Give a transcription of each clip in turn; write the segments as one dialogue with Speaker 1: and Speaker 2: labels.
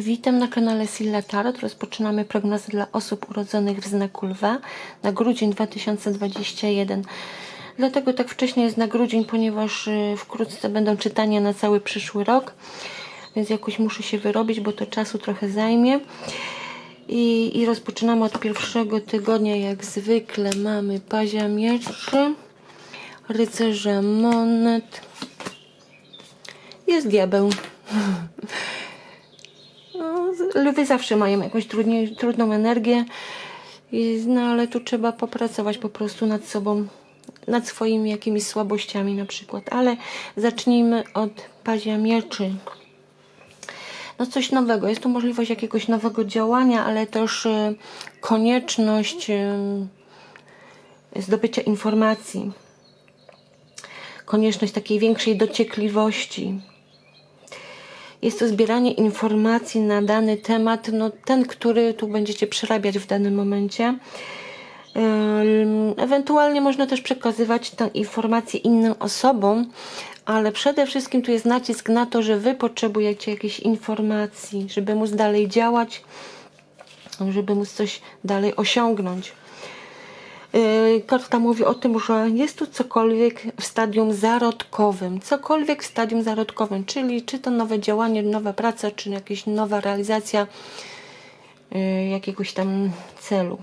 Speaker 1: Witam na kanale Silla Tarot. Rozpoczynamy prognozę dla osób urodzonych w znaku lwa na grudzień 2021. Dlatego tak wcześnie jest na grudzień, ponieważ y, wkrótce będą czytania na cały przyszły rok, więc jakoś muszę się wyrobić, bo to czasu trochę zajmie. I, I rozpoczynamy od pierwszego tygodnia, jak zwykle mamy pazia mieczy, rycerza monet, jest diabeł. Lwy zawsze mają jakąś trudniej, trudną energię, no ale tu trzeba popracować po prostu nad sobą, nad swoimi jakimiś słabościami na przykład. Ale zacznijmy od pazia mieczy. No coś nowego. Jest tu możliwość jakiegoś nowego działania, ale też e, konieczność e, zdobycia informacji. Konieczność takiej większej dociekliwości. Jest to zbieranie informacji na dany temat, no ten, który tu będziecie przerabiać w danym momencie. Ewentualnie można też przekazywać tę informację innym osobom, ale przede wszystkim tu jest nacisk na to, że Wy potrzebujecie jakiejś informacji, żeby móc dalej działać, żeby móc coś dalej osiągnąć. Yy, Karta mówi o tym, że jest tu cokolwiek w stadium zarodkowym. Cokolwiek w stadium zarodkowym, czyli czy to nowe działanie, nowa praca, czy jakaś nowa realizacja yy, jakiegoś tam celu.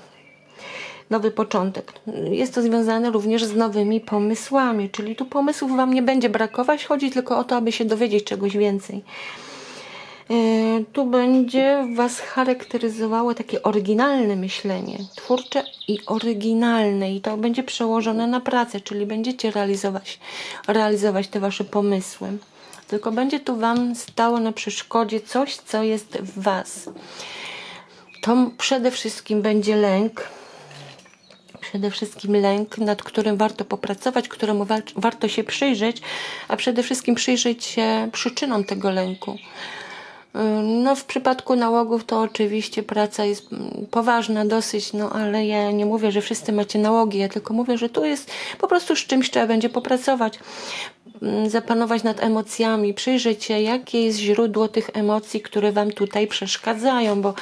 Speaker 1: Nowy początek. Jest to związane również z nowymi pomysłami, czyli tu pomysłów Wam nie będzie brakować, chodzi tylko o to, aby się dowiedzieć czegoś więcej. E, Tu będzie Was charakteryzowało takie oryginalne myślenie, twórcze i oryginalne, i to będzie przełożone na pracę, czyli będziecie realizować, realizować te Wasze pomysły. Tylko będzie tu Wam stało na przeszkodzie coś, co jest w Was. To przede wszystkim będzie lęk, przede wszystkim lęk, nad którym warto popracować, któremu wa- warto się przyjrzeć, a przede wszystkim przyjrzeć się przyczynom tego lęku. No, w przypadku nałogów to oczywiście praca jest mm, poważna dosyć, no ale ja nie mówię, że wszyscy macie nałogi, ja tylko mówię, że tu jest po prostu z czymś trzeba będzie popracować, zapanować nad emocjami, przyjrzeć się, jakie jest źródło tych emocji, które wam tutaj przeszkadzają, bo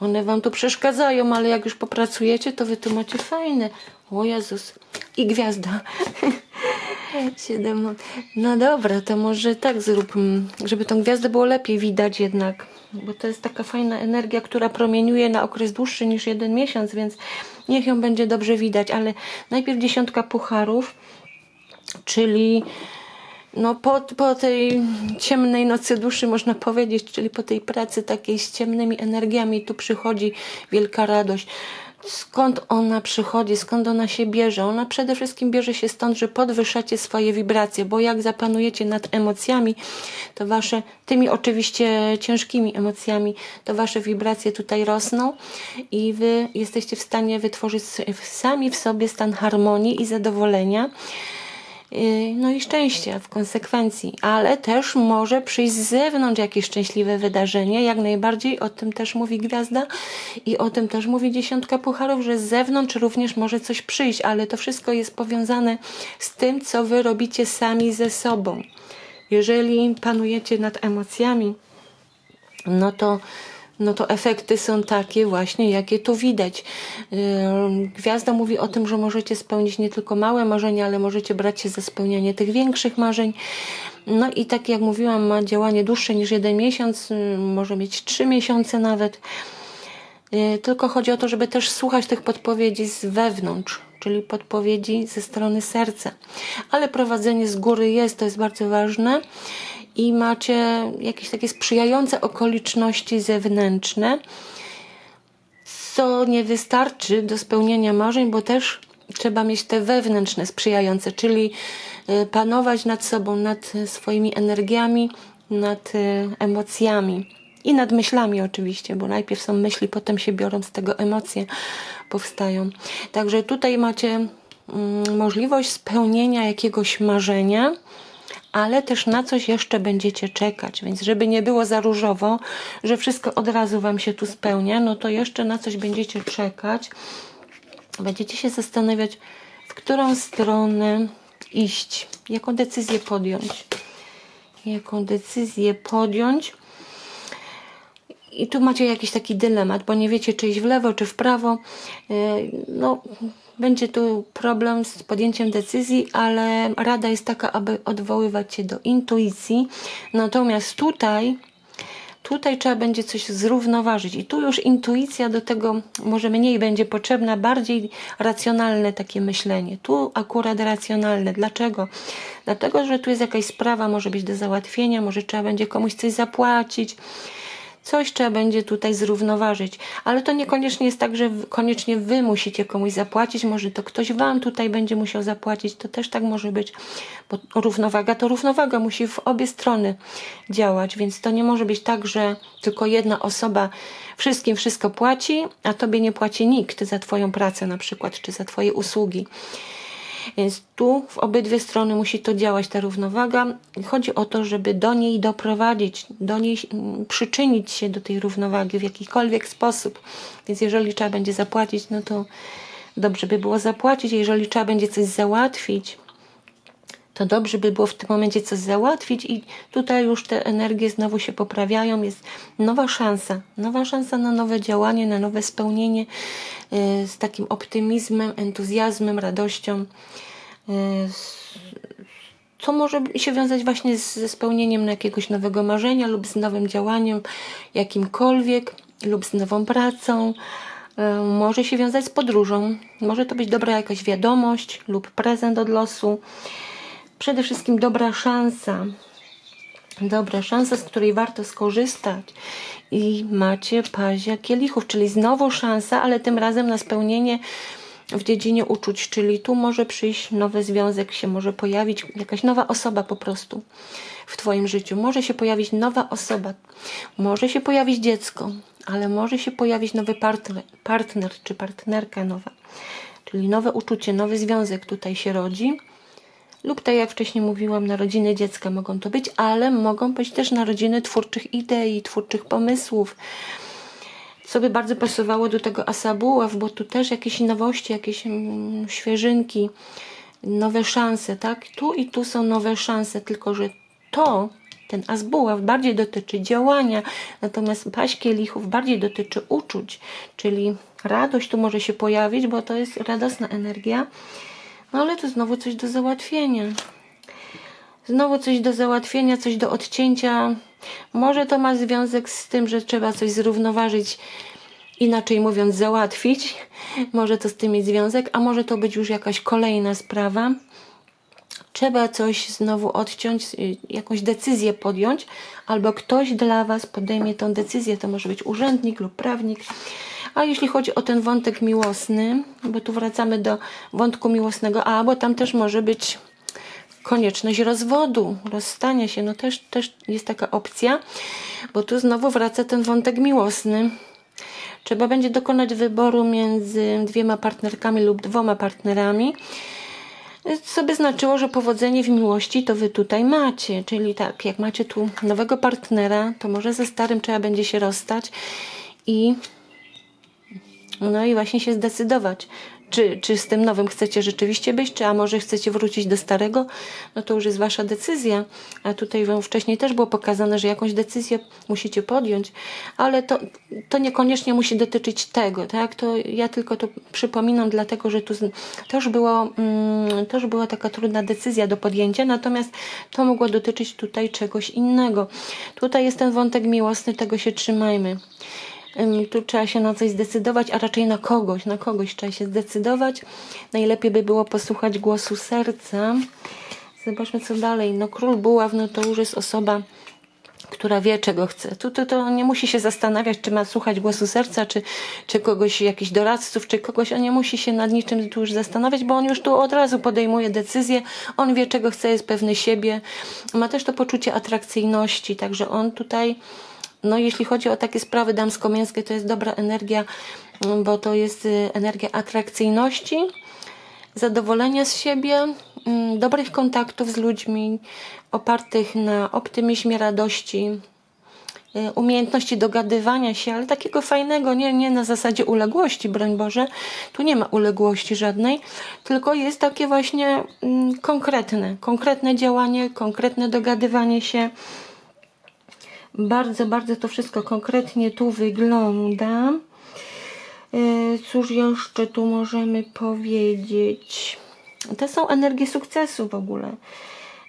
Speaker 1: one wam tu przeszkadzają, ale jak już popracujecie, to wy tu macie fajne. O Jezus. I gwiazda. Siedem. No dobra, to może tak zrób, żeby tą gwiazdę było lepiej widać jednak, bo to jest taka fajna energia, która promieniuje na okres dłuższy niż jeden miesiąc, więc niech ją będzie dobrze widać, ale najpierw dziesiątka pucharów, czyli no po, po tej ciemnej nocy duszy można powiedzieć, czyli po tej pracy takiej z ciemnymi energiami tu przychodzi wielka radość. Skąd ona przychodzi, skąd ona się bierze? Ona przede wszystkim bierze się stąd, że podwyższacie swoje wibracje, bo jak zapanujecie nad emocjami, to wasze, tymi oczywiście ciężkimi emocjami, to wasze wibracje tutaj rosną i wy jesteście w stanie wytworzyć sami w sobie stan harmonii i zadowolenia. No i szczęścia w konsekwencji, ale też może przyjść z zewnątrz jakieś szczęśliwe wydarzenie, jak najbardziej o tym też mówi gwiazda i o tym też mówi dziesiątka pucharów, że z zewnątrz również może coś przyjść, ale to wszystko jest powiązane z tym, co wy robicie sami ze sobą. Jeżeli panujecie nad emocjami, no to, no to efekty są takie właśnie, jakie tu widać. Gwiazda mówi o tym, że możecie spełnić nie tylko małe marzenia, ale możecie brać się za spełnianie tych większych marzeń. No i tak jak mówiłam, ma działanie dłuższe niż jeden miesiąc, może mieć trzy miesiące nawet. Yy, Tylko chodzi o to, żeby też słuchać tych podpowiedzi z wewnątrz, czyli podpowiedzi ze strony serca. Ale prowadzenie z góry jest, to jest bardzo ważne. I macie jakieś takie sprzyjające okoliczności zewnętrzne, co nie wystarczy do spełnienia marzeń, bo też trzeba mieć te wewnętrzne sprzyjające, czyli y, panować nad sobą, nad swoimi energiami, nad y, emocjami i nad myślami oczywiście, bo najpierw są myśli, potem się biorą z tego emocje, powstają. Także tutaj macie mm, możliwość spełnienia jakiegoś marzenia, ale też na coś jeszcze będziecie czekać, więc żeby nie było za różowo, że wszystko od razu Wam się tu spełnia, no to jeszcze na coś będziecie czekać. Będziecie się zastanawiać, w którą stronę iść, jaką decyzję podjąć. Jaką decyzję podjąć. I tu macie jakiś taki dylemat, bo nie wiecie, czy iść w lewo, czy w prawo. Yy, No, będzie tu problem z podjęciem decyzji, ale rada jest taka, aby odwoływać się do intuicji. Natomiast tutaj Tutaj trzeba będzie coś zrównoważyć i tu już intuicja do tego może mniej będzie potrzebna, bardziej racjonalne takie myślenie. Tu akurat racjonalne. Dlaczego? Dlatego, że tu jest jakaś sprawa, może być do załatwienia, może trzeba będzie komuś coś zapłacić. Coś trzeba będzie tutaj zrównoważyć, ale to niekoniecznie jest tak, że koniecznie wy musicie komuś zapłacić, może to ktoś wam tutaj będzie musiał zapłacić, to też tak może być, bo równowaga to równowaga, musi w obie strony działać, więc to nie może być tak, że tylko jedna osoba wszystkim wszystko płaci, a tobie nie płaci nikt za twoją pracę na przykład, czy za twoje usługi. Więc tu w obydwie strony musi to działać, ta równowaga. Chodzi o to, żeby do niej doprowadzić, do niej mm, przyczynić się do tej równowagi w jakikolwiek sposób. Więc jeżeli trzeba będzie zapłacić, no to dobrze by było zapłacić. Jeżeli trzeba będzie coś załatwić, to dobrze by było w tym momencie coś załatwić i tutaj już te energie znowu się poprawiają, jest nowa szansa, nowa szansa na nowe działanie, na nowe spełnienie yy, z takim optymizmem, entuzjazmem, radością. Z- co może się wiązać właśnie ze spełnieniem jakiegoś nowego marzenia lub z nowym działaniem jakimkolwiek lub z nową pracą. E, Może się wiązać z podróżą. Może to być dobra jakaś wiadomość lub prezent od losu. Przede wszystkim dobra szansa. Dobra szansa, z której warto skorzystać. I macie pazia kielichów, czyli znowu szansa, ale tym razem na spełnienie w dziedzinie uczuć, czyli tu może przyjść nowy związek, się może pojawić jakaś nowa osoba po prostu w Twoim życiu. Może się pojawić nowa osoba, może się pojawić dziecko, ale może się pojawić nowy partner, partner czy partnerka nowa, czyli nowe uczucie, nowy związek tutaj się rodzi. Lub tak jak wcześniej mówiłam, narodziny dziecka mogą to być, ale mogą być też narodziny twórczych idei, twórczych pomysłów. Co by bardzo pasowało do tego asabuław, bo tu też jakieś nowości, jakieś mm, świeżynki, nowe szanse, tak? Tu i tu są nowe szanse, tylko że to, ten asbuław bardziej dotyczy działania, natomiast paść kielichów bardziej dotyczy uczuć, czyli radość tu może się pojawić, bo to jest radosna energia, no ale tu znowu coś do załatwienia. Znowu coś do załatwienia, coś do odcięcia. Może to ma związek z tym, że trzeba coś zrównoważyć, inaczej mówiąc, załatwić. Może to z tym mieć związek, a może to być już jakaś kolejna sprawa. Trzeba coś znowu odciąć, jakąś decyzję podjąć, albo ktoś dla Was podejmie tą decyzję. To może być urzędnik lub prawnik. A jeśli chodzi o ten wątek miłosny, bo tu wracamy do wątku miłosnego, a bo tam też może być konieczność rozwodu, rozstania się, no też, też jest taka opcja, bo tu znowu wraca ten wątek miłosny. Trzeba będzie dokonać wyboru między dwiema partnerkami lub dwoma partnerami, co by znaczyło, że powodzenie w miłości to wy tutaj macie. Czyli tak, jak macie tu nowego partnera, to może ze starym trzeba będzie się rozstać i no i właśnie się zdecydować, czy, czy z tym nowym chcecie rzeczywiście być, czy a może chcecie wrócić do starego, no to już jest wasza decyzja. A tutaj wam wcześniej też było pokazane, że jakąś decyzję musicie podjąć, ale to, to niekoniecznie musi dotyczyć tego, tak? To ja tylko to przypominam, dlatego że tu już, było, mm, już była taka trudna decyzja do podjęcia, natomiast to mogło dotyczyć tutaj czegoś innego. Tutaj jest ten wątek miłosny, tego się trzymajmy. Tu trzeba się na coś zdecydować, a raczej na kogoś. Na kogoś trzeba się zdecydować. Najlepiej by było posłuchać głosu serca. Zobaczmy, co dalej. No, król buław, no to już jest osoba, która wie, czego chce. Tu to, to nie musi się zastanawiać, czy ma słuchać głosu serca, czy, czy kogoś, jakichś doradców, czy kogoś. On nie musi się nad niczym tu już zastanawiać, bo on już tu od razu podejmuje decyzję. On wie, czego chce, jest pewny siebie. Ma też to poczucie atrakcyjności, także on tutaj no, jeśli chodzi o takie sprawy damsko-męskie, to jest dobra energia, mm, bo to jest y, energia atrakcyjności, zadowolenia z siebie, mm, dobrych kontaktów z ludźmi, opartych na optymizmie, radości, y, umiejętności dogadywania się, ale takiego fajnego, nie, nie na zasadzie uległości, broń Boże. Tu nie ma uległości żadnej, tylko jest takie właśnie mm, konkretne, konkretne działanie, konkretne dogadywanie się Bardzo, bardzo to wszystko konkretnie tu wygląda. E, Cóż jeszcze tu możemy powiedzieć? To są energie sukcesu w ogóle.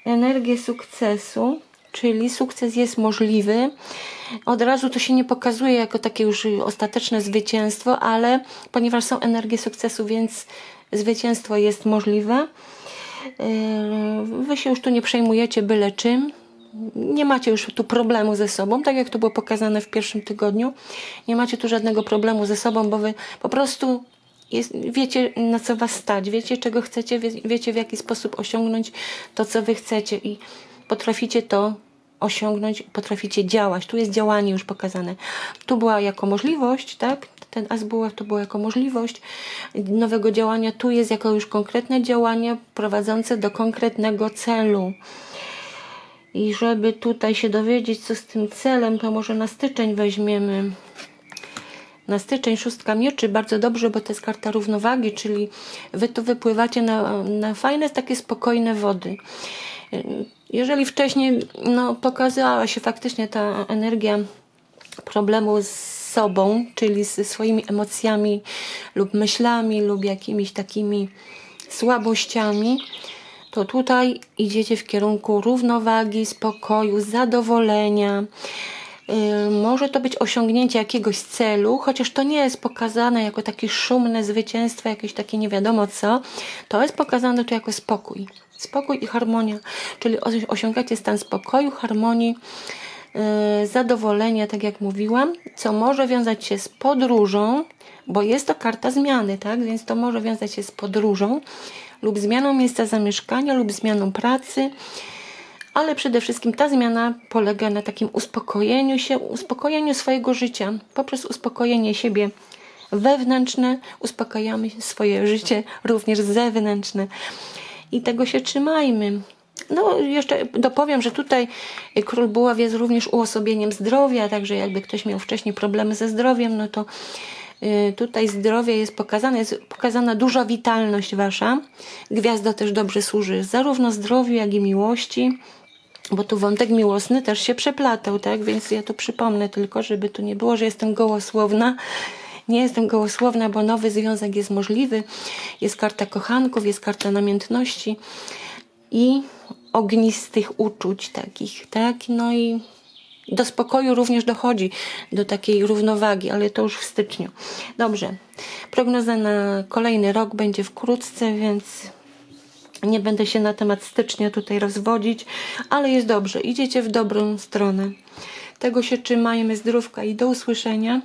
Speaker 1: Energie sukcesu, czyli sukces jest możliwy. Od razu to się nie pokazuje jako takie już ostateczne zwycięstwo, ale ponieważ są energie sukcesu, więc zwycięstwo jest możliwe. Yy, Wy się już tu nie przejmujecie byle czym. Nie macie już tu problemu ze sobą, tak jak to było pokazane w pierwszym tygodniu. Nie macie tu żadnego problemu ze sobą, bo wy po prostu jest, wiecie na co was stać, wiecie czego chcecie, wie, wiecie w jaki sposób osiągnąć to, co wy chcecie i potraficie to osiągnąć, potraficie działać. Tu jest działanie już pokazane. Tu była jako możliwość, tak? Ten as buław to było jako możliwość nowego działania. Tu jest jako już konkretne działanie prowadzące do konkretnego celu. I żeby tutaj się dowiedzieć, co z tym celem, to może na styczeń weźmiemy. Na styczeń szóstka mieczy bardzo dobrze, bo to jest karta równowagi, czyli wy tu wypływacie na, na fajne, takie spokojne wody. Jeżeli wcześniej no, pokazała się faktycznie ta energia problemu z sobą, czyli ze swoimi emocjami lub myślami lub jakimiś takimi słabościami, to tutaj idziecie w kierunku równowagi, spokoju, zadowolenia. Yy, Może to być osiągnięcie jakiegoś celu, chociaż to nie jest pokazane jako takie szumne zwycięstwo, jakieś takie nie wiadomo co. To jest pokazane tu jako spokój. Spokój i harmonia, czyli os- osiągacie stan spokoju, harmonii, yy, zadowolenia, tak jak mówiłam, co może wiązać się z podróżą, bo jest to karta zmiany, tak? Więc to może wiązać się z podróżą lub zmianą miejsca zamieszkania lub zmianą pracy ale przede wszystkim ta zmiana polega na takim uspokojeniu się, uspokojeniu swojego życia, poprzez uspokojenie siebie wewnętrzne, uspokajamy swoje życie również zewnętrzne. I tego się trzymajmy. No, jeszcze dopowiem, że tutaj król buław jest również uosobieniem zdrowia, także jakby ktoś miał wcześniej problemy ze zdrowiem, no to tutaj zdrowie jest pokazane, jest pokazana duża witalność wasza. Gwiazda też dobrze służy zarówno zdrowiu, jak i miłości bo tu wątek miłosny też się przeplatał, tak? Więc ja to przypomnę tylko, żeby tu nie było, że jestem gołosłowna. Nie jestem gołosłowna, bo nowy związek jest możliwy. Jest karta kochanków, jest karta namiętności i ognistych uczuć takich, tak? No i do spokoju również dochodzi, do takiej równowagi, ale to już w styczniu. Dobrze. Prognoza na kolejny rok będzie wkrótce, więc nie będę się na temat stycznia tutaj rozwodzić, ale jest dobrze. Idziecie w dobrą stronę. Tego się trzymajmy. Zdrówka i do usłyszenia.